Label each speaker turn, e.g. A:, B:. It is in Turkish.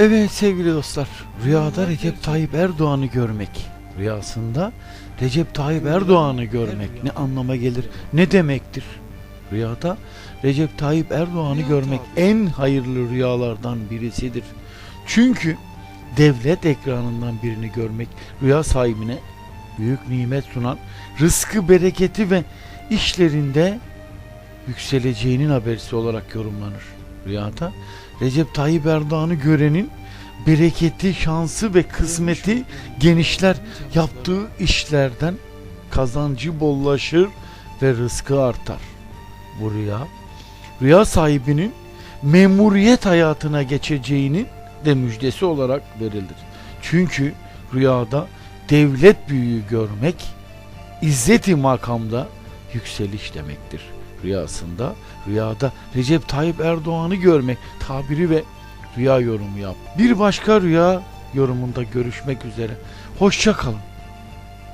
A: Evet sevgili dostlar, rüyada Recep Tayyip Erdoğan'ı görmek, rüyasında Recep Tayyip Erdoğan'ı görmek ne anlama gelir, ne demektir? Rüyada Recep Tayyip Erdoğan'ı görmek en hayırlı rüyalardan birisidir. Çünkü devlet ekranından birini görmek rüya sahibine büyük nimet sunan rızkı, bereketi ve işlerinde yükseleceğinin habercisi olarak yorumlanır. Rüyada Recep Tayyip Erdoğan'ı görenin bereketi, şansı ve kısmeti genişler. Yaptığı işlerden kazancı bollaşır ve rızkı artar. Bu rüya, rüya sahibinin memuriyet hayatına geçeceğinin de müjdesi olarak verilir. Çünkü rüyada devlet büyüğü görmek izzeti makamda yükseliş demektir. Rüyasında, rüyada Recep Tayyip Erdoğan'ı görmek tabiri ve rüya yorumu yap. Bir başka rüya yorumunda görüşmek üzere. Hoşça kalın.